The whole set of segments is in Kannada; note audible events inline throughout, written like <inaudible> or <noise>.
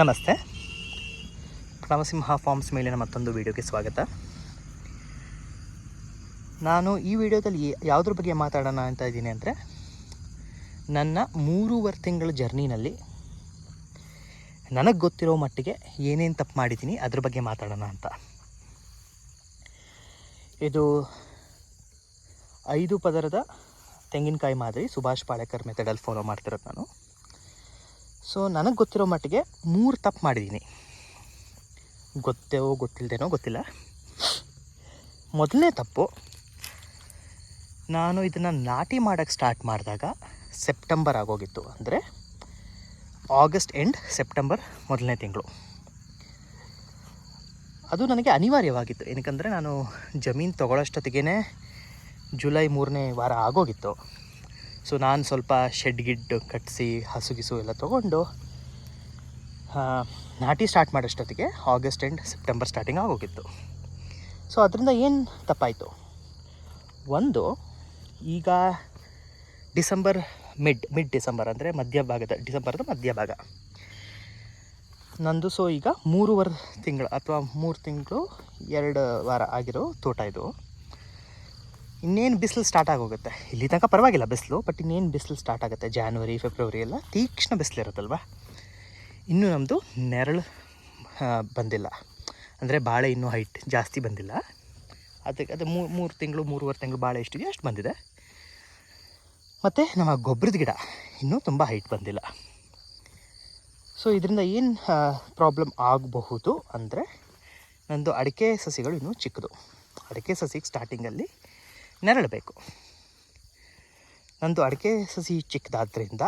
ನಮಸ್ತೆ. ಪ್ರಣವಸಿಂಹ ಫಾರ್ಮ್ಸ್ ಮೇಲಿನ ಮತ್ತೊಂದು ವಿಡಿಯೋಗೆ ಸ್ವಾಗತ. ನಾನು ಈ ವಿಡಿಯೋದಲ್ಲಿ ಯಾವುದ್ರ ಬಗ್ಗೆ ಮಾತಾಡೋಣ ಅಂತ ಇದ್ದೀನಿ ಅಂದರೆ, ನನ್ನ ಮೂರುವರೆ ತಿಂಗಳ ಜರ್ನಿನಲ್ಲಿ ನನಗೆ ಗೊತ್ತಿರೋ ಮಟ್ಟಿಗೆ ಏನೇನು ತಪ್ಪು ಮಾಡಿದ್ದೀನಿ ಅದ್ರ ಬಗ್ಗೆ ಮಾತಾಡೋಣ ಅಂತ. ಇದು ಐದು ಪದರದ ತೆಂಗಿನಕಾಯಿ ಮಾದರಿ ಸುಭಾಷ್ ಪಾಳೇಕರ್ ಮೆಥಡಲ್ಲಿ ಫಾಲೋ ಮಾಡ್ತಿರೋದು ನಾನು. ಸೊ ನನಗೆ ಗೊತ್ತಿರೋ ಮಟ್ಟಿಗೆ ಮೂರು ತಪ್ಪು ಮಾಡಿದ್ದೀನಿ ಗೊತ್ತೇವೋ ಗೊತ್ತಿಲ್ಲದೇನೋ ಗೊತ್ತಿಲ್ಲ. ಮೊದಲನೇ ತಪ್ಪು, ನಾನು ಇದನ್ನು ನಾಟಿ ಮಾಡೋಕ್ಕೆ ಸ್ಟಾರ್ಟ್ ಮಾಡಿದಾಗ ಸೆಪ್ಟೆಂಬರ್ ಆಗೋಗಿತ್ತು. ಅಂದರೆ ಆಗಸ್ಟ್ ಎಂಡ್ ಸೆಪ್ಟೆಂಬರ್ ಮೊದಲನೇ ತಿಂಗಳು. ಅದು ನನಗೆ ಅನಿವಾರ್ಯವಾಗಿತ್ತು. ಏನಕ್ಕಂದರೆ ನಾನು ಜಮೀನು ತೊಗೊಳ್ಳೋಷ್ಟೊತ್ತಿಗೆ ಜುಲೈ ಮೂರನೇ ವಾರ ಆಗೋಗಿತ್ತು. ಸೊ ನಾನು ಸ್ವಲ್ಪ ಶೆಡ್ ಗಿಡ್ ಕಟ್ಟಿಸಿ ಹಸುಗಿಸು ಎಲ್ಲ ತೊಗೊಂಡು ನಾಟಿ ಸ್ಟಾರ್ಟ್ ಮಾಡೋಷ್ಟೊತ್ತಿಗೆ ಆಗಸ್ಟ್ ಎಂಡ್ ಸೆಪ್ಟೆಂಬರ್ ಸ್ಟಾರ್ಟಿಂಗ್ ಆಗೋಗಿತ್ತು. ಸೊ ಅದರಿಂದ ಏನು ತಪ್ಪಾಯಿತು? ಒಂದು, ಈಗ ಡಿಸೆಂಬರ್ ಮಿಡ್ ಮಿಡ್ ಡಿಸೆಂಬರ್ ಅಂದರೆ ಮಧ್ಯಭಾಗದ, ಡಿಸೆಂಬರ್ದ ಮಧ್ಯಭಾಗ. ನಂದು ಸೊ ಈಗ ಮೂರುವರೆ ತಿಂಗಳು ಅಥವಾ ಮೂರು ತಿಂಗಳು ಎರಡು ವಾರ ಆಗಿರೋ ತೋಟ ಇದು. ಇನ್ನೇನು ಬಿಸಿಲು ಸ್ಟಾರ್ಟ್ ಆಗೋಗುತ್ತೆ. ಇಲ್ಲಿ ತನಕ ಪರವಾಗಿಲ್ಲ ಬಿಸಿಲು ಬಟ್ ಇನ್ನೇನು ಬಿಸಿಲು ಸ್ಟಾರ್ಟ್ ಆಗುತ್ತೆ ಜಾನ್ವರಿ ಫೆಬ್ರವರಿ ಎಲ್ಲ ತೀಕ್ಷ್ಣ ಬಿಸಿಲು ಇರುತ್ತಲ್ವ ಇನ್ನೂ ನಮ್ಮದು ನೆರಳು ಬಂದಿಲ್ಲ. ಅಂದರೆ ಬಾಳೆ ಇನ್ನೂ ಹೈಟ್ ಜಾಸ್ತಿ ಬಂದಿಲ್ಲ. ಅದಕ್ಕೆ ಅದು ಮೂರು ಮೂರು ತಿಂಗಳು, ಮೂರುವರೆ ತಿಂಗಳು ಬಾಳೆ ಎಷ್ಟಿದೆಯೋ ಅಷ್ಟು ಬಂದಿದೆ. ಮತ್ತು ನಮ್ಮ ಗೊಬ್ಬರದ ಗಿಡ ಇನ್ನೂ ತುಂಬ ಹೈಟ್ ಬಂದಿಲ್ಲ. ಸೊ ಇದರಿಂದ ಏನು ಪ್ರಾಬ್ಲಮ್ ಆಗಬಹುದು ಅಂದರೆ ನಂದು ಅಡಿಕೆ ಸಸಿಗಳು ಇನ್ನೂ ಚಿಕ್ಕದು. ಅಡಿಕೆ ಸಸಿಗೆ ಸ್ಟಾರ್ಟಿಂಗಲ್ಲಿ ನೆರಳು ಬೇಕು ನಂದು ಅಡಿಕೆ ಸಸಿ ಚಿಕ್ಕದಾದ್ರಿಂದ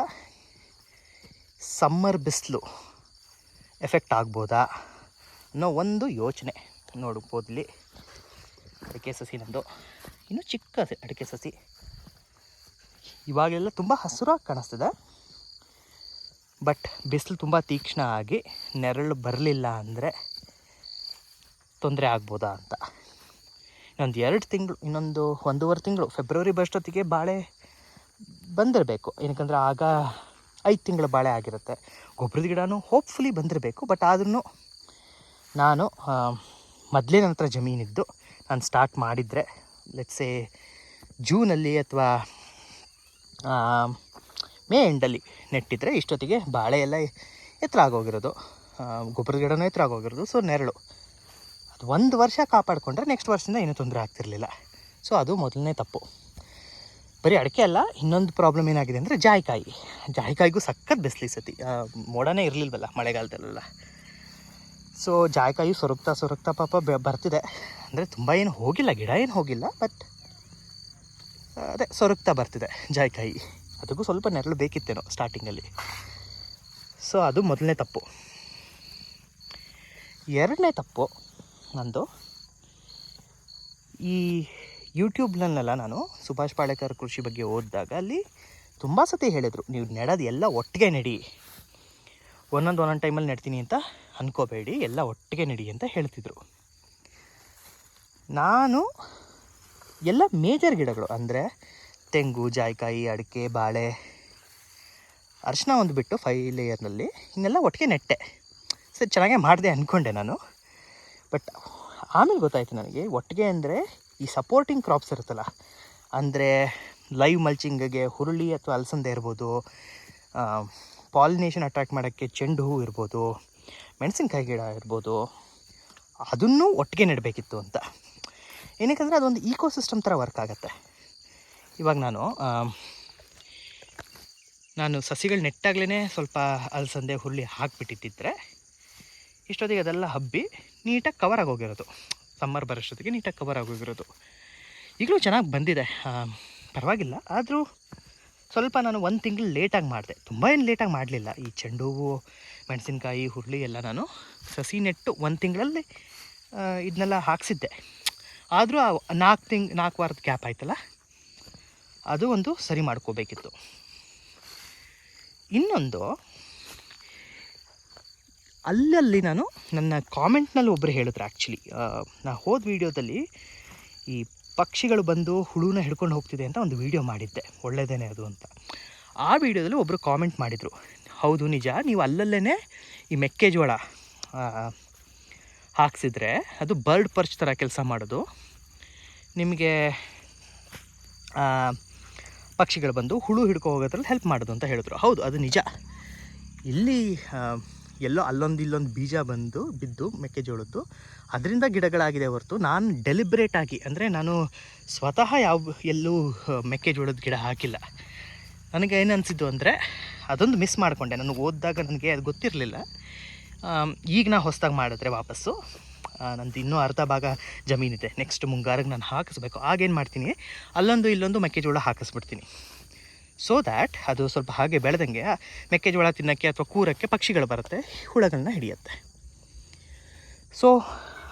ಸಮ್ಮರ್ ಬಿಸಿಲು ಎಫೆಕ್ಟ್ ಆಗ್ಬೋದಾ ಅನ್ನೋ ಒಂದು ಯೋಚನೆ ನೋಡ್ಬೋದು ಇಲ್ಲಿ ಅಡಿಕೆ ಸಸಿ ನಂದು. ಇನ್ನೂ ಚಿಕ್ಕ ಅಡಿಕೆ ಸಸಿ ಇವಾಗೆಲ್ಲ ತುಂಬ ಹಸಿರಾಗಿ ಕಾಣಿಸ್ತದೆ. ಬಟ್ ಬಿಸಿಲು ತುಂಬ ತೀಕ್ಷ್ಣ ಆಗಿ ನೆರಳು ಬರಲಿಲ್ಲ ಅಂದರೆ ತೊಂದರೆ ಆಗ್ಬೋದಾ ಅಂತ. ಇನ್ನೊಂದು ಎರಡು ತಿಂಗಳು, ಇನ್ನೊಂದು ಒಂದೂವರೆ ತಿಂಗಳು ಫೆಬ್ರವರಿ ಬಷ್ಟೊತ್ತಿಗೆ ಬಾಳೆ ಬಂದಿರಬೇಕು. ಏನಕ್ಕಂದ್ರೆ ಆಗ ಐದು ತಿಂಗಳ ಬಾಳೆ ಆಗಿರುತ್ತೆ. ಗೊಬ್ಬರದ ಗಿಡನೂ ಹೋಪ್ಫುಲಿ ಬಂದಿರಬೇಕು ಬಟ್ ಆದ್ರೂ ನಾನು ಮೊದಲೇ ನಂತರ ಜಮೀನಿದ್ದು ನಾನು ಸ್ಟಾರ್ಟ್ ಮಾಡಿದರೆ ಲೆಟ್ಸೆ ಜೂನಲ್ಲಿ ಅಥವಾ ಮೇ ಎಂಡಲ್ಲಿ ನೆಟ್ಟಿದ್ರೆ ಇಷ್ಟೊತ್ತಿಗೆ ಬಾಳೆ ಎಲ್ಲ ಎತ್ತರ ಆಗೋಗಿರೋದು. ಗೊಬ್ಬರದ ಗಿಡನೂ ಎತ್ತರ ಆಗೋಗಿರೋದು ಸೊ ನೆರಳು. ಒಂದು ವರ್ಷ ಕಾಪಾಡಿಕೊಂಡ್ರೆ ನೆಕ್ಸ್ಟ್ ವರ್ಷದಿಂದ ಏನೂ ತೊಂದರೆ ಆಗ್ತಿರಲಿಲ್ಲ. ಸೊ ಅದು ಮೊದಲನೇ ತಪ್ಪು. ಬರೀ ಅಡಿಕೆ ಅಲ್ಲ, ಇನ್ನೊಂದು ಪ್ರಾಬ್ಲಮ್ ಏನಾಗಿದೆ ಅಂದರೆ ಜಾಯಿಕಾಯಿ. ಜಾಯಿಕಾಯಿಗೂ ಸಖತ್ ಬಿಸಿಲಿ ಸತಿ. ಮೋಡನೇ ಇರಲಿಲ್ವಲ್ಲ ಮಳೆಗಾಲದಲ್ಲೆಲ್ಲ. ಸೊ ಜಾಯಿಕಾಯಿ ಸೊರಗ್ತಾ ಸೊರಗ್ತಾ ಪಾಪ ಬರ್ತಿದೆ. ಅಂದರೆ ತುಂಬ ಏನು ಹೋಗಿಲ್ಲ, ಗಿಡ ಏನು ಹೋಗಿಲ್ಲ ಬಟ್ ಅದೇ ಸೊರಗ್ತಾ ಬರ್ತಿದೆ ಜಾಯಿಕಾಯಿ. ಅದಕ್ಕೂ ಸ್ವಲ್ಪ ನೆರಳು ಬೇಕಿತ್ತೇನೋ ಸ್ಟಾರ್ಟಿಂಗಲ್ಲಿ ಸೊ ಅದು ಮೊದಲನೇ ತಪ್ಪು. ಎರಡನೇ ತಪ್ಪು ನಂದು. ಈ ಯೂಟ್ಯೂಬ್ನಲ್ಲೆಲ್ಲ ನಾನು ಸುಭಾಷ್ ಪಾಳೇಕರ್ ಕೃಷಿ ಬಗ್ಗೆ ಓದಿದಾಗ ಅಲ್ಲಿ ತುಂಬ ಸತಿ ಹೇಳಿದರು, ನೀವು ನೆಡೋದು ಎಲ್ಲ ಒಟ್ಟಿಗೆ ನೆಡಿ. ಒಂದೊಂದು ಒಂದೊಂದು ಟೈಮಲ್ಲಿ ನೆಡ್ತೀನಿ ಅಂತ ಅನ್ಕೋಬೇಡಿ, ಎಲ್ಲ ಒಟ್ಟಿಗೆ ನೆಡಿ ಅಂತ ಹೇಳ್ತಿದ್ರು. ನಾನು ಎಲ್ಲ ಮೇಜರ್ ಗಿಡಗಳು, ಅಂದರೆ ತೆಂಗು, ಜಾಯಿಕಾಯಿ, ಅಡಿಕೆ, ಬಾಳೆ ಅರಿಶಿನ ಒಂದು ಬಿಟ್ಟು ಫೈ ಲೇಯರ್ನಲ್ಲಿ ಇನ್ನೆಲ್ಲ ಒಟ್ಟಿಗೆ ನೆಟ್ಟೆ. ಸರಿ, ಚೆನ್ನಾಗೇ ಮಾಡಿದೆ ಅಂದ್ಕೊಂಡೆ ನಾನು. ಬಟ್ ಆಮೇಲೆ ಗೊತ್ತಾಯಿತು ನನಗೆ, ಒಟ್ಟಿಗೆ ಅಂದರೆ ಈ ಸಪೋರ್ಟಿಂಗ್ ಕ್ರಾಪ್ಸ್ ಇರುತ್ತಲ್ಲ, ಅಂದರೆ ಲೈವ್ ಮಲ್ಚಿಂಗ್ಗೆ ಹುರುಳಿ ಅಥವಾ ಅಲಸಂದೆ ಇರ್ಬೋದು ಪಾಲಿನೇಷನ್ ಅಟ್ರಾಕ್ಟ್ ಮಾಡೋಕ್ಕೆ ಚೆಂಡು ಹೂವು ಇರ್ಬೋದು, ಮೆಣಸಿನ್ಕಾಯಿ ಗಿಡ ಇರ್ಬೋದು, ಅದನ್ನೂ ಒಟ್ಟಿಗೆ ನೆಡಬೇಕಿತ್ತು ಅಂತ. ಏನಕ್ಕೆ ಅದೊಂದು ಈಕೋಸಿಸ್ಟಮ್ ಥರ ವರ್ಕ್ ಆಗುತ್ತೆ. ಇವಾಗ ನಾನು ನಾನು ಸಸಿಗಳು ನೆಟ್ಟಾಗ್ಲೇ ಸ್ವಲ್ಪ ಅಲಸಂದೆ, ಹುರುಳಿ ಹಾಕಿಬಿಟ್ಟಿದ್ದಿದ್ರೆ ಇಷ್ಟೊತ್ತಿಗೆ ಅದೆಲ್ಲ ಹಬ್ಬಿ ನೀಟಾಗಿ ಕವರ್ ಆಗೋಗಿರೋದು. ಸಮ್ಮರ್ ಬರೋಷ್ಟೊತ್ತಿಗೆ ನೀಟಾಗಿ ಕವರ್ ಆಗೋಗಿರೋದು. ಈಗಲೂ ಚೆನ್ನಾಗಿ ಬಂದಿದೆ. ಪರವಾಗಿಲ್ಲ. ಆದರೂ ಸ್ವಲ್ಪ ನಾನು ಒಂದು ತಿಂಗಳು ಲೇಟಾಗಿ ಮಾಡಿದೆ. ತುಂಬ ಏನು ಲೇಟಾಗಿ ಮಾಡಲಿಲ್ಲ. ಈ ಚೆಂಡು ಹೂವು ಮೆಣಸಿನ್ಕಾಯಿ, ಹುರುಳಿ ಎಲ್ಲ ನಾನು ಸಸಿ ನೆಟ್ಟು ಒಂದು ತಿಂಗಳಲ್ಲಿ ಇದನ್ನೆಲ್ಲ ಹಾಕ್ಸಿದ್ದೆ. ಆದರೂ ಆ ನಾಲ್ಕು ತಿಂಗ್ ನಾಲ್ಕು ವಾರದ ಗ್ಯಾಪ್ ಆಯ್ತಲ್ಲ? ಅದು ಒಂದು ಸರಿ ಮಾಡ್ಕೋಬೇಕಿತ್ತು. ಇನ್ನೊಂದು ಅಲ್ಲಲ್ಲಿ ನಾನು ನನ್ನ ಕಾಮೆಂಟ್ನಲ್ಲಿ ಒಬ್ಬರು ಹೇಳಿದ್ರು ಆ್ಯಕ್ಚುಲಿ ನಾ ಹೋದ ವೀಡಿಯೋದಲ್ಲಿ ಈ ಪಕ್ಷಿಗಳು ಬಂದು ಹುಳುನ ಹಿಡ್ಕೊಂಡು ಹೋಗ್ತಿದೆ ಅಂತ ಒಂದು ವೀಡಿಯೋ ಮಾಡಿದ್ದೆ. ಒಳ್ಳೆಯದೇನೆ ಅದು ಅಂತ. ಆ ವಿಡಿಯೋದಲ್ಲಿ ಒಬ್ಬರು ಕಾಮೆಂಟ್ ಮಾಡಿದರು. ಹೌದು, ನಿಜ. ನೀವು ಅಲ್ಲಲ್ಲೇ ಈ ಮೆಕ್ಕೆಜೋಳ ಹಾಕ್ಸಿದ್ರೆ ಅದು ಬರ್ಡ್ ಪರ್ಚ್ ಥರ ಕೆಲಸ ಮಾಡೋದು. ನಿಮಗೆ ಪಕ್ಷಿಗಳು ಬಂದು ಹುಳು ಹಿಡ್ಕೊ ಹೋಗೋದ್ರಲ್ಲಿ ಹೆಲ್ಪ್ ಮಾಡೋದು ಅಂತ ಹೇಳಿದ್ರು. ಹೌದು, ಅದು ನಿಜ. ಇಲ್ಲಿ ಎಲ್ಲೋ ಅಲ್ಲೊಂದು ಇಲ್ಲೊಂದು ಬೀಜ ಬಂದು ಬಿದ್ದು ಮೆಕ್ಕೆಜೋಳದ್ದು. ಅದರಿಂದ ಗಿಡಗಳಾಗಿದೆ ಹೊರತು ನಾನು ಡೆಲಿಬ್ರೇಟ್ ಆಗಿ, ಅಂದರೆ ನಾನು ಸ್ವತಃ ಯಾವ ಎಲ್ಲೂ ಮೆಕ್ಕೆಜೋಳದ ಗಿಡ ಹಾಕಿಲ್ಲ. ನನಗೆ ಏನು ಅನಿಸಿದ್ದು ಅಂದರೆ, ಅದೊಂದು ಮಿಸ್ ಮಾಡಿಕೊಂಡೆ. ನನಗೆ ಓದಿದಾಗ ನನಗೆ ಅದು ಗೊತ್ತಿರಲಿಲ್ಲ. ಈಗ ನಾ ಹೊಸದಾಗಿ ಮಾಡಿದ್ರೆ ವಾಪಸ್ಸು. ನಂದು ಇನ್ನೂ ಅರ್ಧ ಭಾಗ ಜಮೀನಿದೆ. ನೆಕ್ಸ್ಟ್ ಮುಂಗಾರಿಗೆ ನಾನು ಹಾಕಿಸ್ಬೇಕು. ಆಗೇನು ಮಾಡ್ತೀನಿ? ಅಲ್ಲೊಂದು ಇಲ್ಲೊಂದು ಮೆಕ್ಕೆಜೋಳ ಹಾಕಿಸ್ಬಿಡ್ತೀನಿ. ಸೊ ದ್ಯಾಟ್ ಅದು ಸ್ವಲ್ಪ ಹಾಗೆ ಬೆಳೆದಂಗೆ ಮೆಕ್ಕೆಜೋಳ ತಿನ್ನೋಕ್ಕೆ ಅಥವಾ ಕೂರಕ್ಕೆ ಪಕ್ಷಿಗಳು ಬರುತ್ತೆ, ಹುಳಗಳನ್ನ ಹಿಡಿಯುತ್ತೆ. ಸೊ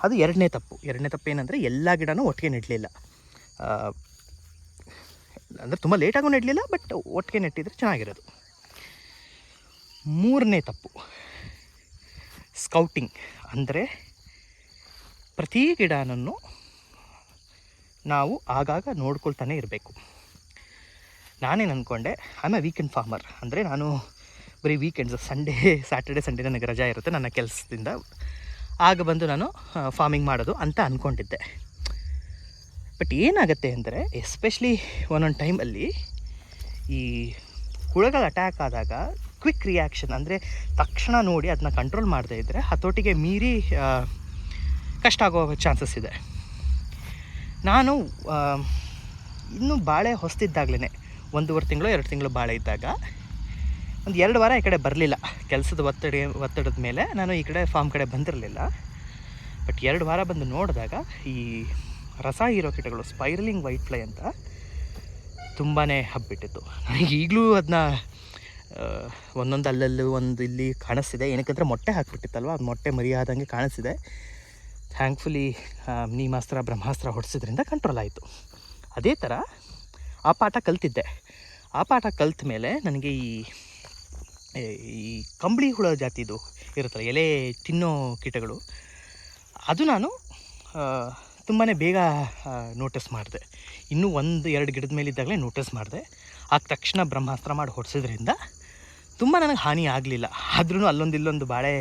ಅದು ಎರಡನೇ ತಪ್ಪು. ಎರಡನೇ ತಪ್ಪು ಏನಂದರೆ ಎಲ್ಲ ಗಿಡನೂ ಒಟ್ಟಿಗೆ ನೆಡಲಿಲ್ಲ. ಅಂದರೆ ತುಂಬ ಲೇಟಾಗೂ ನೆಡಲಿಲ್ಲ ಬಟ್ ಒಟ್ಟಿಗೆ ನೆಟ್ಟಿದ್ರೆ ಚೆನ್ನಾಗಿರೋದು. ಮೂರನೇ ತಪ್ಪು. ಸ್ಕೌಟಿಂಗ್ ಅಂದರೆ ಪ್ರತಿ ಗಿಡನನ್ನು ನಾವು ಆಗಾಗ ನೋಡ್ಕೊಳ್ತಾನೆ ಇರಬೇಕು. ನಾನೇನು ಅಂದ್ಕೊಂಡೆ ಐ ಎ ವೀಕೆಂಡ್ ಫಾರ್ಮರ್ ಅಂದರೆ ನಾನು ಬರೀ ವೀಕೆಂಡ್ಸ್ ಸಂಡೇ ಸ್ಯಾಟರ್ಡೆ ಸಂಡೇ ನನಗೆ ರಜಾ ಇರುತ್ತೆ ನನ್ನ ಕೆಲಸದಿಂದ. ಆಗ ಬಂದು ನಾನು ಫಾರ್ಮಿಂಗ್ ಮಾಡೋದು ಅಂತ ಅಂದ್ಕೊಂಡಿದ್ದೆ ಬಟ್ ಏನಾಗುತ್ತೆ ಅಂದರೆ ಎಸ್ಪೆಷಲಿ ಒಂದೊಂದು ಟೈಮಲ್ಲಿ ಈ ಹುಳಗಳ ಅಟ್ಯಾಕ್ ಆದಾಗ ಕ್ವಿಕ್ ರಿಯಾಕ್ಷನ್ ಅಂದರೆ ತಕ್ಷಣ ನೋಡಿ ಅದನ್ನ ಕಂಟ್ರೋಲ್ ಮಾಡದೇ ಇದ್ದರೆ ಹತೋಟಿಗೆ ಮೀರಿ ಕಷ್ಟ ಆಗೋ ಚಾನ್ಸಸ್ ಇದೆ. ನಾನು ಇನ್ನೂ ಬಾಳೆ ಹೊಸ್ತಿದ್ದಾಗಲೇ ಒಂದೂವರೆ ತಿಂಗಳು, ಎರಡು ತಿಂಗಳು ಭಾಳ ಇದ್ದಾಗ ಒಂದು ಎರಡು ವಾರ ಈ ಕಡೆ ಬರಲಿಲ್ಲ. ಕೆಲಸದ ಒತ್ತಡ, ಒತ್ತಡದ ಮೇಲೆ ನಾನು ಈ ಕಡೆ ಫಾರ್ಮ್ ಕಡೆ ಬಂದಿರಲಿಲ್ಲ. ಬಟ್ ಎರಡು ವಾರ ಬಂದು ನೋಡಿದಾಗ ಈ ರಸ ಹೀರೋ ಕೀಟಗಳು ಸ್ಪೈರಲಿಂಗ್ ವೈಟ್ ಫ್ಲೈ ಅಂತ ತುಂಬಾ ಹಬ್ಬಿಟ್ಟಿತ್ತು. ನನಗೆ ಈಗಲೂ ಅದನ್ನ ಒಂದೊಂದು ಅಲ್ಲಲ್ಲೂ, ಒಂದು ಇಲ್ಲಿ ಕಾಣಿಸ್ತಿದೆ. ಏನಕ್ಕಂದ್ರೆ ಮೊಟ್ಟೆ ಹಾಕ್ಬಿಟ್ಟಿತ್ತಲ್ವ? ಅದು ಮೊಟ್ಟೆ ಮರಿಯಾದಂಗೆ ಕಾಣಿಸ್ತಿದೆ. ಥ್ಯಾಂಕ್ಫುಲಿ ನೀಮಾಸ್ತ್ರ, ಬ್ರಹ್ಮಾಸ್ತ್ರ ಹೊಡೆಸಿದ್ರಿಂದ ಕಂಟ್ರೋಲ್ ಆಯಿತು. ಅದೇ ಥರ ಆ ಪಾಠ ಕಲ್ತಿದ್ದೆ. ಆ ಪಾಠ ಕಲ್ತ ಮೇಲೆ ನನಗೆ ಈ ಈ ಕಂಬಳಿ ಹುಳ ಜಾತಿದು ಇರುತ್ತಲ್ಲ, ಎಲೆ ತಿನ್ನೋ ಕೀಟಗಳು, ಅದು ನಾನು ತುಂಬಾ ಬೇಗ ನೋಟಿಸ್ ಮಾಡಿದೆ. ಇನ್ನೂ ಒಂದು ಎರಡು ಗಿಡದ ಮೇಲೆ ಇದ್ದಾಗಲೇ ನೋಟಿಸ್ ಮಾಡಿದೆ. ಆಗ ತಕ್ಷಣ ಬ್ರಹ್ಮಾಸ್ತ್ರ ಮಾಡಿ ಹೊಡೆಸೋದ್ರಿಂದ ತುಂಬ ನನಗೆ ಹಾನಿ ಆಗಲಿಲ್ಲ. ಆದ್ರೂ ಅಲ್ಲೊಂದು ಇಲ್ಲೊಂದು ಬಾಳೆ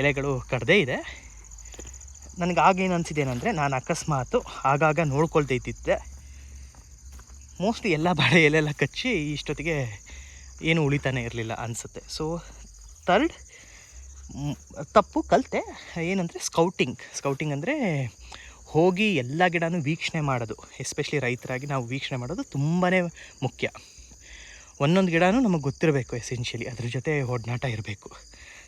ಎಲೆಗಳು ಕಡದೇ ಇದೆ. ನನಗೆ ಆಗೇನು ಏನಂದರೆ, ನಾನು ಅಕಸ್ಮಾತು ಆಗಾಗ ನೋಡ್ಕೊಳ್ತೈತಿದ್ದೆ. ಮೋಸ್ಟ್ಲಿ ಎಲ್ಲ ಬಾಳೆ ಎಲೆಲ್ಲ ಕಚ್ಚಿ ಇಷ್ಟೊತ್ತಿಗೆ ಏನು ಉಳಿತಾನೆ ಇರಲಿಲ್ಲ ಅನಿಸುತ್ತೆ. ಸೊ ಥರ್ಡ್ ತಪ್ಪು, ಕಲಿತೆ, ಏನಂದರೆ ಸ್ಕೌಟಿಂಗ್ ಸ್ಕೌಟಿಂಗ್ ಅಂದರೆ ಹೋಗಿ ಎಲ್ಲ ಗಿಡನೂ ವೀಕ್ಷಣೆ ಮಾಡೋದು. ಎಸ್ಪೆಷಲಿ ರೈತರಾಗಿ ನಾವು ವೀಕ್ಷಣೆ ಮಾಡೋದು ತುಂಬಾ ಮುಖ್ಯ. ಒಂದೊಂದು ಗಿಡನೂ ನಮಗೆ ಗೊತ್ತಿರಬೇಕು ಎಸೆನ್ಷಿಯಲಿ ಅದ್ರ ಜೊತೆ ಒಡನಾಟ ಇರಬೇಕು.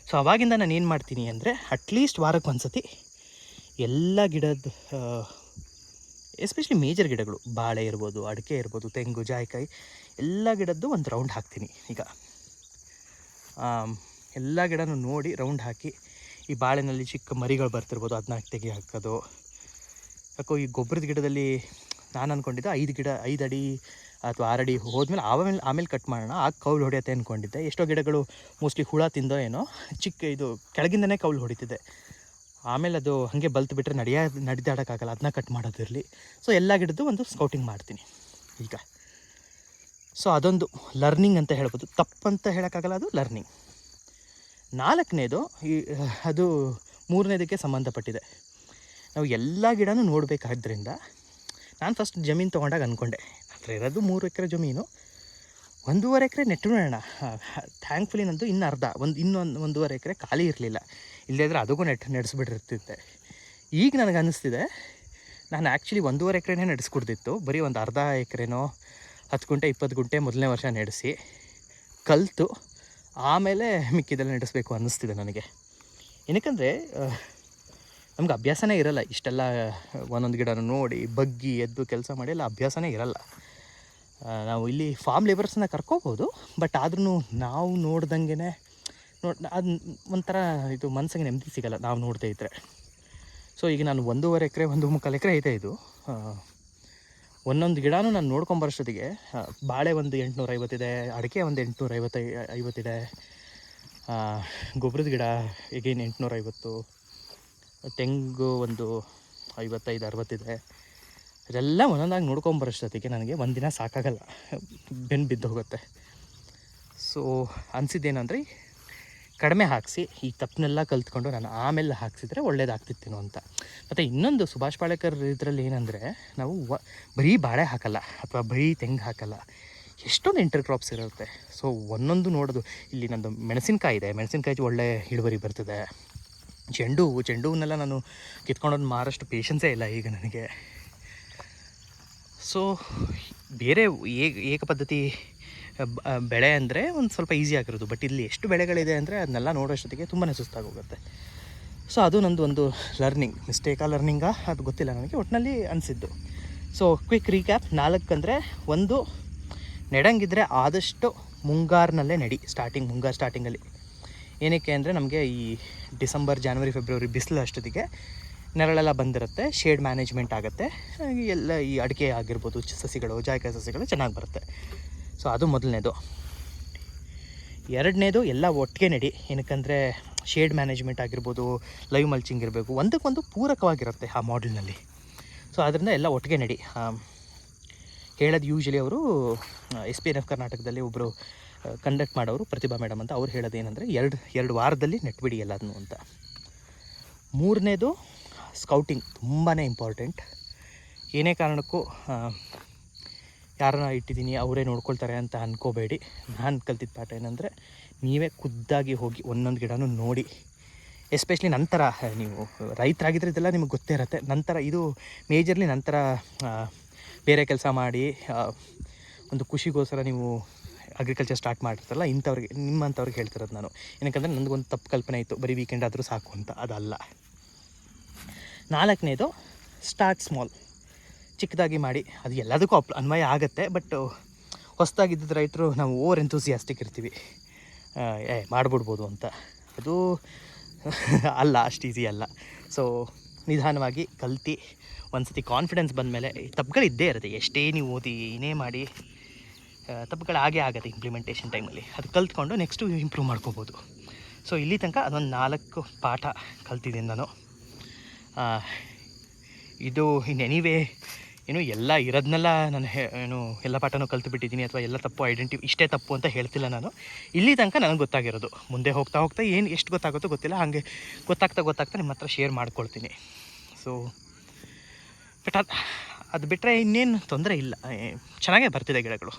ಸೊ ಅವಾಗಿಂದ ನಾನು ಏನು ಮಾಡ್ತೀನಿ ಅಂದರೆ ಅಟ್ಲೀಸ್ಟ್ ವಾರಕ್ಕೆ ಒಂದು ಸತಿ ಎಲ್ಲ ಗಿಡದ ಎಸ್ಪೆಷಲಿ ಮೇಜರ್ ಗಿಡಗಳು, ಬಾಳೆ ಇರ್ಬೋದು, ಅಡಿಕೆ ಇರ್ಬೋದು, ತೆಂಗು, ಜಾಯಿಕಾಯಿ, ಎಲ್ಲ ಗಿಡದ್ದು ಒಂದು ರೌಂಡ್ ಹಾಕ್ತೀನಿ ಈಗ. ಎಲ್ಲ ಗಿಡನೂ ನೋಡಿ ರೌಂಡ್ ಹಾಕಿ ಈ ಬಾಳೆನಲ್ಲಿ ಚಿಕ್ಕ ಮರಿಗಳು ಬರ್ತಿರ್ಬೋದು ಅದನ್ನ ತೆಗಿ ಹಾಕೋದು. ಯಾಕೋ ಈ ಗೊಬ್ಬರದ ಗಿಡದಲ್ಲಿ ನಾನು ಅಂದ್ಕೊಂಡಿದ್ದೆ ಐದು ಗಿಡ, ಐದು ಅಡಿ ಅಥವಾ ಆರು ಅಡಿ ಹೋದ್ಮೇಲೆ ಆಮೇಲೆ ಆಮೇಲೆ ಕಟ್ ಮಾಡೋಣ ಆ ಕೌಲು ಹೊಡೆಯುತ್ತೆ ಅಂದ್ಕೊಂಡಿದ್ದೆ ಎಷ್ಟೋ ಗಿಡಗಳು ಮೋಸ್ಟ್ಲಿ ಹುಳ ತಿಂದೋ ಏನೋ, ಚಿಕ್ಕ ಇದು ಕೆಳಗಿಂದನೇ ಕೌಲು ಹೊಡಿತಿದ್ದೆ ಆಮೇಲೆ ಅದು ಹಾಗೆ ಬಲ್ತು ಬಿಟ್ಟರೆ ನಡೆಯ ನಡೆದಾಡೋಕ್ಕಾಗಲ್ಲ ಅದನ್ನ ಕಟ್ ಮಾಡೋದಿರಲಿ. ಸೊ ಎಲ್ಲ ಗಿಡದ್ದು ಒಂದು ಸ್ಕೌಟಿಂಗ್ ಮಾಡ್ತೀನಿ. ಈಗ. ಸೊ ಅದೊಂದು ಲರ್ನಿಂಗ್ ಅಂತ ಹೇಳ್ಬೋದು. ತಪ್ಪಂತ ಹೇಳೋಕ್ಕಾಗಲ್ಲ, ಅದು ಲರ್ನಿಂಗ್ ನಾಲ್ಕನೇದು ಈ, ಅದು ಮೂರನೇದಕ್ಕೆ ಸಂಬಂಧಪಟ್ಟಿದೆ. ನಾವು ಎಲ್ಲ ಗಿಡನೂ ನೋಡಬೇಕಾದ್ರಿಂದ ನಾನು ಫಸ್ಟ್ ಜಮೀನು ತೊಗೊಂಡಾಗ ಅಂದ್ಕೊಂಡೆ ಆದರೆ ಇರೋದು ಮೂರು ಎಕರೆ ಜಮೀನು, ಒಂದೂವರೆ ಎಕರೆ ನೆಟ್ಟು ನೋಡೋಣ ಥ್ಯಾಂಕ್ಫುಲಿ ನಂದು ಇನ್ನು ಅರ್ಧ, ಒಂದು, ಇನ್ನೊಂದು ಒಂದೂವರೆ ಎಕರೆ ಖಾಲಿ ಇರಲಿಲ್ಲ. ಇಲ್ಲದಿದ್ರೆ ಅದಕ್ಕೂ ನೆಟ್ ನಡೆಸ್ಬಿಟ್ಟಿರ್ತಿದ್ದೆ. ಈಗ ನನಗೆ ಅನ್ನಿಸ್ತಿದೆ ನಾನು ಆ್ಯಕ್ಚುಲಿ ಒಂದೂವರೆ ಎಕರೆನೇ ನಡೆಸ್ಕೊಡ್ತಿತ್ತು, ಬರೀ ಒಂದು ಅರ್ಧ ಎಕರೆನೋ ಹತ್ತು ಗುಂಟೆ, ಇಪ್ಪತ್ತು ಗುಂಟೆ ಮೊದಲನೇ ವರ್ಷ ನಡೆಸಿ, ಕಲಿತು, ಆಮೇಲೆ ಮಿಕ್ಕಿದೆಲ್ಲ ನಡೆಸಬೇಕು ಅನ್ನಿಸ್ತಿದೆ ನನಗೆ. ಏನಕ್ಕಂದರೆ ನಮ್ಗೆ ಅಭ್ಯಾಸನೇ ಇರಲ್ಲ, ಇಷ್ಟೆಲ್ಲ ಒಂದೊಂದು ಗಿಡನ ನೋಡಿ, ಬಗ್ಗಿ, ಎದ್ದು ಕೆಲಸ ಮಾಡಿ ಎಲ್ಲ ಅಭ್ಯಾಸನೇ ಇರಲ್ಲ. ನಾವು ಇಲ್ಲಿ ಫಾರ್ಮ್ ಲೇಬರ್ಸನ್ನ ಕರ್ಕೋಬೋದು ಬಟ್ ಆದ್ರೂ ನಾವು ನೋಡ್ದಂಗೆ ನೋಡ್, ಅದು ಒಂಥರ ಇದು ಮನಸ್ಸಿಗೆ ನೆಮ್ಮದಿ ಸಿಗಲ್ಲ, ನಾವು ನೋಡ್ತಾ ಇದ್ದರೆ ಸೊ ಈಗ ನಾನು ಒಂದೂವರೆ ಎಕರೆ, ಒಂದು ಮುಕ್ಕಾಲು ಎಕರೆ ಇದೆ. ಇದು ಒಂದೊಂದು ಗಿಡನೂ ನಾನು ನೋಡ್ಕೊಂಬರೋಷ್ಟೊತ್ತಿಗೆ ಬಾಳೆ ಒಂದು ಎಂಟುನೂರ ಐವತ್ತಿದೆ ಅಡಿಕೆ ಒಂದು ಎಂಟುನೂರ ಐವತ್ತೈ ಐವತ್ತಿದೆ ಗೊಬ್ಬರದ ಗಿಡ ಈಗೇನು ಎಂಟುನೂರ ಐವತ್ತು ತೆಂಗು ಒಂದು ಐವತ್ತೈದು, ಅರವತ್ತಿದೆ. ಇದೆಲ್ಲ ಒಂದೊಂದಾಗಿ ನೋಡ್ಕೊಂಬರೋಷ್ಟೊತ್ತಿಗೆ ನನಗೆ ಒಂದಿನ ಸಾಕಾಗಲ್ಲ ಬೆನ್ನು ಬಿದ್ದು ಹೋಗುತ್ತೆ ಸೊ ಅನಿಸಿದ್ದೇನೆಂದರೆ ಕಡಿಮೆ ಹಾಕಿಸಿ, ಈ ತಪ್ಪನ್ನೆಲ್ಲ ಕಲ್ತ್ಕೊಂಡು ನಾನು ಆಮೇಲೆ ಹಾಕ್ಸಿದ್ರೆ ಒಳ್ಳೇದಾಗ್ತಿತ್ತೇನೋ ಅಂತ. ಮತ್ತು ಇನ್ನೊಂದು ಸುಭಾಷ್ ಪಾಳೇಕರ್ ಇದರಲ್ಲಿ ಏನಂದರೆ, ನಾವು ವ, ಬರೀ ಬಾಳೆ ಹಾಕಲ್ಲ, ಅಥವಾ ಬರೀ ತೆಂಗು ಹಾಕಲ್ಲ, ಎಷ್ಟೊಂದು ಇಂಟರ್ ಕ್ರಾಪ್ಸ್ ಇರುತ್ತೆ. ಸೊ ಒಂದೊಂದು ನೋಡೋದು, ಇಲ್ಲಿ ನಂದು ಮೆಣಸಿನ್ಕಾಯಿ ಇದೆ ಮೆಣಸಿನ್ಕಾಯಿ ಒಳ್ಳೆ ಇಳುವರಿ ಬರ್ತದೆ. ಚೆಂಡು ಹೂವು ಚೆಂಡು ಹೂವನ್ನೆಲ್ಲ ನಾನು ಕಿತ್ಕೊಂಡೋದು ಮಾರಷ್ಟು ಪೇಷನ್ಸೇ ಇಲ್ಲ ಈಗ ನನಗೆ. ಸೊ ಬೇರೆ ಏಕ ಪದ್ಧತಿ ಬೆಳೆ ಅಂದರೆ ಒಂದು ಸ್ವಲ್ಪ ಈಸಿ ಆಗಿರೋದು. ಬಟ್ ಇಲ್ಲಿ ಎಷ್ಟು ಬೆಳೆಗಳಿದೆ ಅಂದರೆ ಅದನ್ನೆಲ್ಲ ನೋಡೋಷ್ಟೊತ್ತಿಗೆ ತುಂಬಾ ಸುಸ್ತಾಗೋಗುತ್ತೆ. ಸೊ ಅದು ನಂದು ಒಂದು ಲರ್ನಿಂಗ್ ಮಿಸ್ಟೇಕಾ ಲರ್ನಿಂಗಾ ಅದು ಗೊತ್ತಿಲ್ಲ ನನಗೆ ಒಟ್ಟಿನಲ್ಲಿ ಅನಿಸಿದ್ದು. ಸೊ ಕ್ವಿಕ್ ರೀಕ್ಯಾಪ್ ನಾಲ್ಕು ಅಂದರೆ ಒಂದು, ನೆಡಂಗಿದ್ರೆ ಆದಷ್ಟು ಮುಂಗಾರಿನಲ್ಲೇ ನಡಿ ಸ್ಟಾರ್ಟಿಂಗ್ ಮುಂಗಾರು ಸ್ಟಾರ್ಟಿಂಗಲ್ಲಿ ಏನಕ್ಕೆ ಅಂದರೆ ನಮಗೆ ಈ ಡಿಸೆಂಬರ್, ಜಾನ್ವರಿ, ಫೆಬ್ರವರಿ ಬಿಸಿಲು ಅಷ್ಟೊತ್ತಿಗೆ ನೆರಳೆಲ್ಲ ಬಂದಿರುತ್ತೆ ಶೇಡ್ ಮ್ಯಾನೇಜ್ಮೆಂಟ್ ಆಗುತ್ತೆ. ಎಲ್ಲ ಈ ಅಡಿಕೆ ಆಗಿರ್ಬೋದು, ಸಸಿಗಳು, ಜಾಯಕಾಯಿ ಸಸಿಗಳು ಚೆನ್ನಾಗಿ ಬರುತ್ತೆ. ಸೊ ಅದು ಮೊದಲನೇದು. ಎರಡನೇದು ಎಲ್ಲ ಒಟ್ಟಿಗೆ ನಡಿ. ಏನಕ್ಕಂದರೆ ಶೇಡ್ ಮ್ಯಾನೇಜ್ಮೆಂಟ್ ಆಗಿರ್ಬೋದು, ಲೈವ್ ಮಲ್ಚಿಂಗ್ ಇರಬೇಕು, ಒಂದಕ್ಕೊಂದು ಪೂರಕವಾಗಿರುತ್ತೆ ಆ ಮಾಡಲ್ನಲ್ಲಿ ಸೊ ಅದರಿಂದ ಎಲ್ಲ ಒಟ್ಟಿಗೆ ನಡಿ. ಹೇಳೋದು ಯೂಶ್ವಲಿ ಅವರು ಎಸ್ ಪಿ ಎಫ್ ಕರ್ನಾಟಕದಲ್ಲಿ ಒಬ್ಬರು ಕಂಡಕ್ಟ್ ಮಾಡೋರು ಪ್ರತಿಭಾ ಮೇಡಮ್ ಅಂತ ಅವ್ರು ಹೇಳೋದು ಏನಂದರೆ, ಎರಡು ಎರಡು ವಾರದಲ್ಲಿ ನೆಟ್ಬಿಡಿ ಎಲ್ಲದನ್ನು ಅಂತ. ಮೂರನೇದು ಸ್ಕೌಟಿಂಗ್ ತುಂಬಾ ಇಂಪಾರ್ಟೆಂಟ್ ಏನೇ ಕಾರಣಕ್ಕೂ ಯಾರನ್ನ ಇಟ್ಟಿದ್ದೀನಿ, ಅವರೇ ನೋಡ್ಕೊಳ್ತಾರೆ ಅಂತ ಅನ್ಕೋಬೇಡಿ. ನಾನು ಕಲ್ತಿದ್ದ ಪಾಠ ಏನಂದರೆ, ನೀವೇ ಖುದ್ದಾಗಿ ಹೋಗಿ ಒಂದೊಂದು ಗಿಡನೂ ನೋಡಿ. ಎಸ್ಪೆಷಲಿ ನಂತರ, ನೀವು ರೈತರಾಗಿದ್ದರೆ ಇದೆಲ್ಲ ನಿಮಗೆ ಗೊತ್ತೇ ಇರುತ್ತೆ. ನಂತರ ಇದು ಮೇಜರ್ಲಿ ನಂತರ ಬೇರೆ ಕೆಲಸ ಮಾಡಿ ಒಂದು ಖುಷಿಗೋಸ್ಕರ ನೀವು ಅಗ್ರಿಕಲ್ಚರ್ ಸ್ಟಾರ್ಟ್ ಮಾಡಿರ್ತಲ್ಲ ಇಂಥವ್ರಿಗೆ, ನಿಮ್ಮಂಥವ್ರಿಗೆ ಹೇಳ್ತಿರೋದು ನಾನು. ಏನಕ್ಕಂದರೆ ನನಗೊಂದು ತಪ್ಪು ಕಲ್ಪನೆ ಇತ್ತು, ಬರೀ ವೀಕೆಂಡ್ ಆದರೂ ಸಾಕು ಅಂತ, ಅದಲ್ಲ. ನಾಲ್ಕನೇದು ಸ್ಟಾರ್ಟ್ ಸ್ಮಾಲ್ ಚಿಕ್ಕದಾಗಿ ಮಾಡಿ, ಅದು ಎಲ್ಲದಕ್ಕೂ ಅಪ್ ಅನ್ವಯ ಆಗುತ್ತೆ ಬಟ್ ಹೊಸದಾಗಿದ್ದ ರೈತರು ನಾವು ಓವರ್ ಎಂತೂಸಿಯಾಸ್ಟಿಕ್ ಇರ್ತೀವಿ. ಏ, ಮಾಡಿಬಿಡ್ಬೋದು ಅಂತ. ಅದು <laughs> ಅಲ್ಲ, ಅಷ್ಟು ಈಸಿ ಅಲ್ಲ. ಸೊ ನಿಧಾನವಾಗಿ ಕಲ್ತು ಒಂದು ಸತಿ ಕಾನ್ಫಿಡೆನ್ಸ್ ಬಂದಮೇಲೆ ತಪ್ಪುಗಳು ಇದ್ದೇ ಇರುತ್ತೆ. ಎಷ್ಟೇ ನೀವು ಓದಿ, ಏನೇ ಮಾಡಿ ತಪ್ಪುಗಳು ಹಾಗೆ ಆಗುತ್ತೆ ಇಂಪ್ಲಿಮೆಂಟೇಷನ್ ಟೈಮಲ್ಲಿ ಅದು ಕಲ್ತ್ಕೊಂಡು ನೆಕ್ಸ್ಟು ಇಂಪ್ರೂವ್ ಮಾಡ್ಕೋಬೋದು. ಸೊ ಇಲ್ಲಿ ತನಕ ಅದೊಂದು ನಾಲ್ಕು ಪಾಠ ಕಲ್ತಿದ್ದೀನಿ ನಾನು. ಇದು ಇನ್ ಎನಿವೇ ಏನು ಎಲ್ಲ ಇರೋದನ್ನೆಲ್ಲ ನಾನು ಏನು ಎಲ್ಲ ಪಾಠನೂ ಕಲ್ತು ಬಿಟ್ಟಿದ್ದೀನಿ ಅಥವಾ ಎಲ್ಲ ತಪ್ಪು ಐಡೆಂಟಿ, ಇಷ್ಟೇ ತಪ್ಪು ಅಂತ ಹೇಳ್ತಿಲ್ಲ ನಾನು. ಇಲ್ಲಿ ತನಕ ನನಗೆ ಗೊತ್ತಾಗಿರೋದು. ಮುಂದೆ ಹೋಗ್ತಾ ಹೋಗ್ತಾ ಏನು ಎಷ್ಟು ಗೊತ್ತಾಗುತ್ತೋ ಗೊತ್ತಿಲ್ಲ. ಹಾಗೆ ಗೊತ್ತಾಗ್ತಾ ಗೊತ್ತಾಗ್ತಾ ನಿಮ್ಮ ಹತ್ರ ಶೇರ್ ಮಾಡ್ಕೊಳ್ತೀನಿ. ಸೊ ಬಟ್ ಅದು ಅದು ಬಿಟ್ಟರೆ ಇನ್ನೇನು ತೊಂದರೆ ಇಲ್ಲ. ಚೆನ್ನಾಗೇ ಬರ್ತಿದೆ ಗಿಡಗಳು.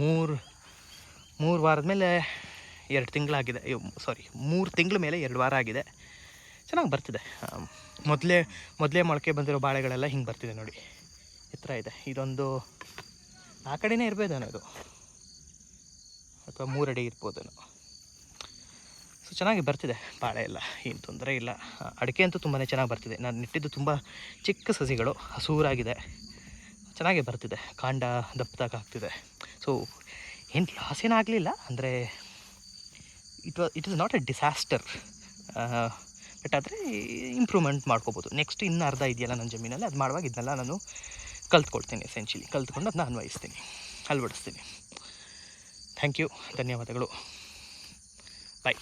ಮೂರು ಮೂರು ವಾರದ ಮೇಲೆ ಎರಡು ತಿಂಗಳಾಗಿದೆ. ಸಾರಿ ಮೂರು ತಿಂಗಳ ಮೇಲೆ ಎರಡು ವಾರ ಆಗಿದೆ. ಚೆನ್ನಾಗಿ ಬರ್ತಿದೆ. ಮೊದಲೇ ಮೊದಲೇ ಮೊಳಕೆ ಬಂದಿರೋ ಬಾಳೆಗಳೆಲ್ಲ ಹಿಂಗೆ ಬರ್ತಿದೆ ನೋಡಿ. ಎತ್ತರ ಇದೆ. ಇದೊಂದು ಆ ಕಡೆನೇ ಇರ್ಬೋದೇನೋ ಇದು? ಅಥವಾ ಮೂರಡಿ ಇರ್ಬೋದೇನೋ? ಸೊ ಚೆನ್ನಾಗಿ ಬರ್ತಿದೆ ಬಾಳೆ ಎಲ್ಲ. ಏನು ತೊಂದರೆ ಇಲ್ಲ. ಅಡಿಕೆ ಅಂತೂ ತುಂಬಾ ಚೆನ್ನಾಗಿ ಬರ್ತಿದೆ. ನಾನು ನೆಟ್ಟಿದ್ದು ತುಂಬ ಚಿಕ್ಕ ಸಸಿಗಳು, ಹಸೂರಾಗಿದೆ. ಚೆನ್ನಾಗಿ ಬರ್ತಿದೆ. ಕಾಂಡ ದಪ್ಪದಾಗ ಆಗ್ತಿದೆ. ಸೊ ಏನು ಲಾಸ್ ಏನಾಗಲಿಲ್ಲ ಅಂದರೆ it was it is not a disaster ಆದರೆ ಇಂಪ್ರೂವ್ಮೆಂಟ್ ಮಾಡ್ಕೋಬೋದು. ನೆಕ್ಸ್ಟ್ ಇನ್ನು ಅರ್ಧ ಇದೆಯಲ್ಲ ನನ್ನ ಜಮೀನಲ್ಲಿ, ಅದು ಮಾಡುವಾಗ ಇದನ್ನೆಲ್ಲ ನಾನು ಕಲ್ತ್ಕೊಳ್ತೀನಿ ಎಸೆನ್ಷಿಯಲಿ ಕಲ್ತ್ಕೊಂಡು ಅದನ್ನ ಅನ್ವಯಿಸ್ತೀನಿ, ಅಳವಡಿಸ್ತೀನಿ. ಥ್ಯಾಂಕ್ ಯು ಧನ್ಯವಾದಗಳು. ಬಾಯ್